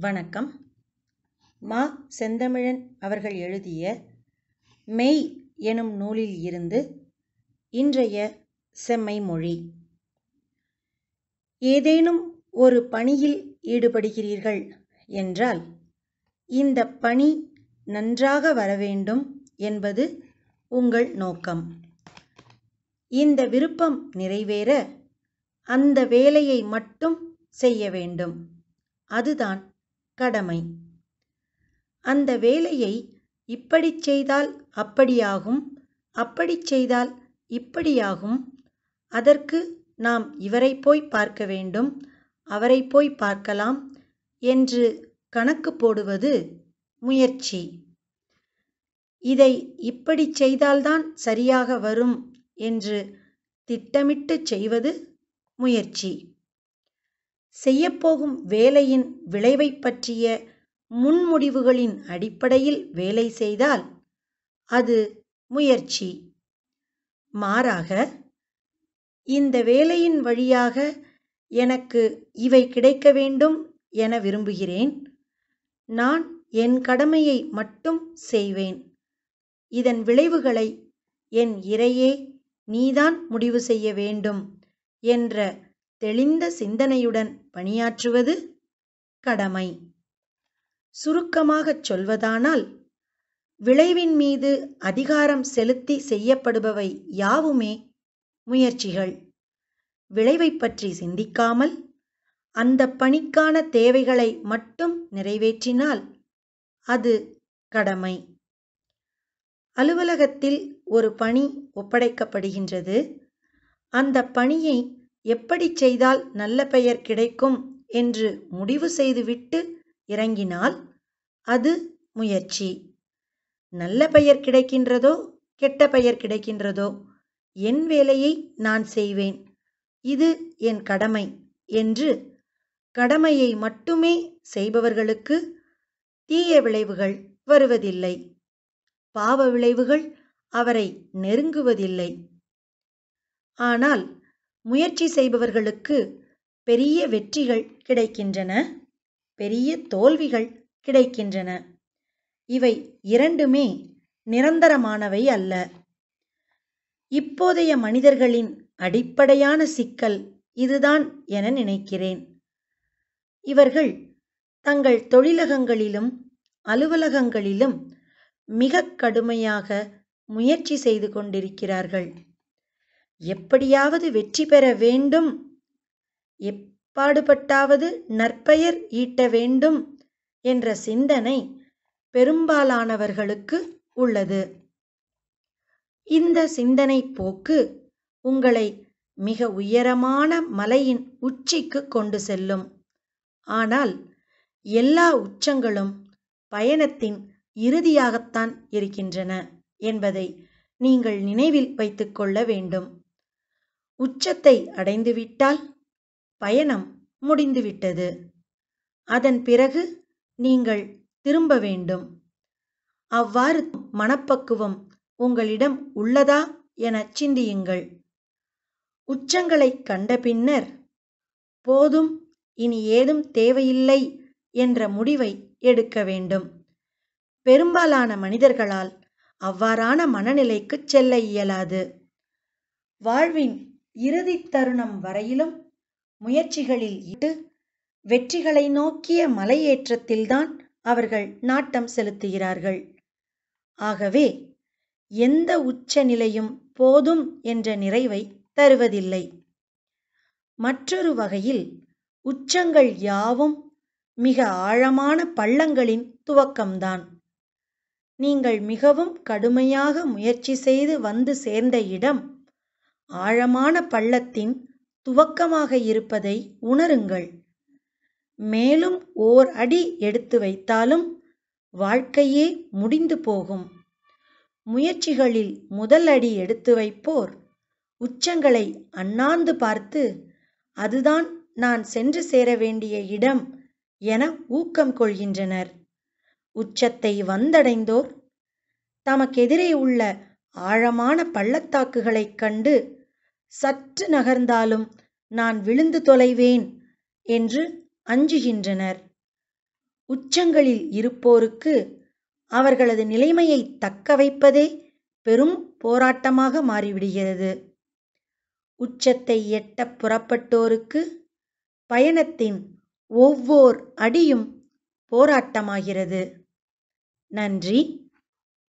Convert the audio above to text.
வணக்கம். மா செந்தமிழன் அவர்கள் எழுதிய மெய் எனும் நூலில் இருந்து இன்றைய செம்மை மொழி. ஏதேனும் ஒரு பணியில் ஈடுபடுகிறீர்கள் என்றால் இந்த பணி நன்றாக வரவேண்டும் என்பது உங்கள் நோக்கம். இந்த விருப்பம் நிறைவேற அந்த வேலையை மட்டும் செய்ய வேண்டும். அதுதான் கடமை. அந்த வேலையை இப்படிச் செய்தால் அப்படியாகும் அப்படிச் செய்தால் இப்படியாகும். அதற்கு நாம் இவரை போய் பார்க்க வேண்டும் அவரை போய் பார்க்கலாம் என்று கணக்கு போடுவது முயற்சி. இதை இப்படி செய்தால்தான் சரியாக வரும் என்று திட்டமிட்டு செய்வது முயற்சி. செய்யப்போகும் வேலையின் விளைவை பற்றிய முன்முடிவுகளின் அடிப்படையில் வேலை செய்தால் அது முயற்சி. மாறாக இந்த வேலையின் வழியாக எனக்கு இவை கிடைக்க வேண்டும் என விரும்புகிறேன். நான் என் கடமையை மட்டும் செய்வேன். இதன் விளைவுகளை என் இறையே நீதான் முடிவு செய்ய வேண்டும் என்ற தெளிந்த சிந்தனையுடன் பணியாற்றுவது கடமை. சுருக்கமாகச் சொல்வதானால் விளைவின் மீது அதிகாரம் செலுத்தி செய்யப்படுபவை யாவுமே முயற்சிகள். விளைவை பற்றி சிந்திக்காமல் அந்த பணிக்கான தேவைகளை மட்டும் நிறைவேற்றினால் அது கடமை. அலுவலகத்தில் ஒரு பணி ஒப்படைக்கப்படுகின்றது. அந்த பணியை எப்படி செய்தால் நல்ல பெயர் கிடைக்கும் என்று முடிவு செய்துவிட்டு இறங்கினால் அது முயற்சி. நல்ல பெயர் கிடைக்கின்றதோ கெட்ட பெயர் கிடைக்கின்றதோ என் வேலையை நான் செய்வேன். இது என் கடமை என்று கடமையை மட்டுமே செய்பவர்களுக்கு தீய விளைவுகள் வருவதில்லை. பாவ விளைவுகள் அவரை நெருங்குவதில்லை. ஆனால் முயற்சி செய்பவர்களுக்கு பெரிய வெற்றிகள் கிடைக்கின்றன பெரிய தோல்விகள் கிடைக்கின்றன. இவை இரண்டுமே நிரந்தரமானவை அல்ல. இப்போதைய மனிதர்களின் அடிப்படையான சிக்கல் இதுதான் என நினைக்கிறேன். இவர்கள் தங்கள் தொழிலகங்களிலும் அலுவலகங்களிலும் மிக கடுமையாக முயற்சி செய்து கொண்டிருக்கிறார்கள். எப்படியாவது வெற்றி பெற வேண்டும். எப்பாடுபட்டாவது நற்பெயர் ஈட்ட வேண்டும் என்ற சிந்தனை பெரும்பாலானவர்களுக்கு உள்ளது. இந்த சிந்தனை போக்கு உங்களை மிக உயரமான மலையின் உச்சிக்கு கொண்டு செல்லும். ஆனால் எல்லா உச்சங்களும் பயணத்தின் இறுதியாகத்தான் இருக்கின்றன என்பதை நீங்கள் நினைவில் வைத்துக்கொள்ள வேண்டும். உச்சத்தை அடைந்துவிட்டால் பயணம் முடிந்துவிட்டது. அதன் பிறகு நீங்கள் திரும்ப வேண்டும். அவ்வாறு மனப்பக்குவம் உங்களிடம் உள்ளதா என சிந்தியுங்கள். உச்சங்களை கண்ட பின்னர் போதும் இனி ஏதும் தேவையில்லை என்ற முடிவை எடுக்க வேண்டும். பெரும்பாலான மனிதர்களால் அவ்வாறான மனநிலைக்கு செல்ல இயலாது. வாழ்வின் இறுதி தருணம் வரையிலும் முயற்சிகளில் இட்டு வெற்றிகளை நோக்கிய மலையேற்றத்தில்தான் அவர்கள் நாட்டம் செலுத்துகிறார்கள். ஆகவே எந்த உச்ச நிலையும் போதும் என்ற நிறைவை தருவதில்லை. மற்றொரு வகையில் உச்சங்கள் யாவும் மிக ஆழமான பள்ளங்களின் துவக்கம்தான். நீங்கள் மிகவும் கடுமையாக முயற்சி செய்து வந்து சேர்ந்த இடம் ஆழமான பள்ளத்தின் துவக்கமாக இருப்பதை உணருங்கள். மேலும் ஓர் அடி எடுத்து வைத்தாலும் வாழ்க்கையே முடிந்து போகும். முயற்சிகளில் முதல் அடி எடுத்து வைப்போர் உச்சங்களை அண்ணாந்து பார்த்து அதுதான் நான் சென்று சேர வேண்டிய இடம் என ஊக்கம் கொள்கின்றனர். உச்சத்தை வந்தடைந்தோர் தமக்கெதிரே உள்ள ஆழமான பள்ளத்தாக்குகளைக் கண்டு சற்று நகர்ந்தாலும் நான் விழுந்து தொலைவேன் என்று அஞ்சுகின்றனர். உச்சங்களில் இருப்போருக்கு அவர்களது நிலைமையை தக்க வைப்பதே பெரும் போராட்டமாக மாறிவிடுகிறது. உச்சத்தை எட்ட புறப்பட்டோருக்கு பயணத்தின் ஒவ்வொரு அடியும் போராட்டமாகிறது. நன்றி.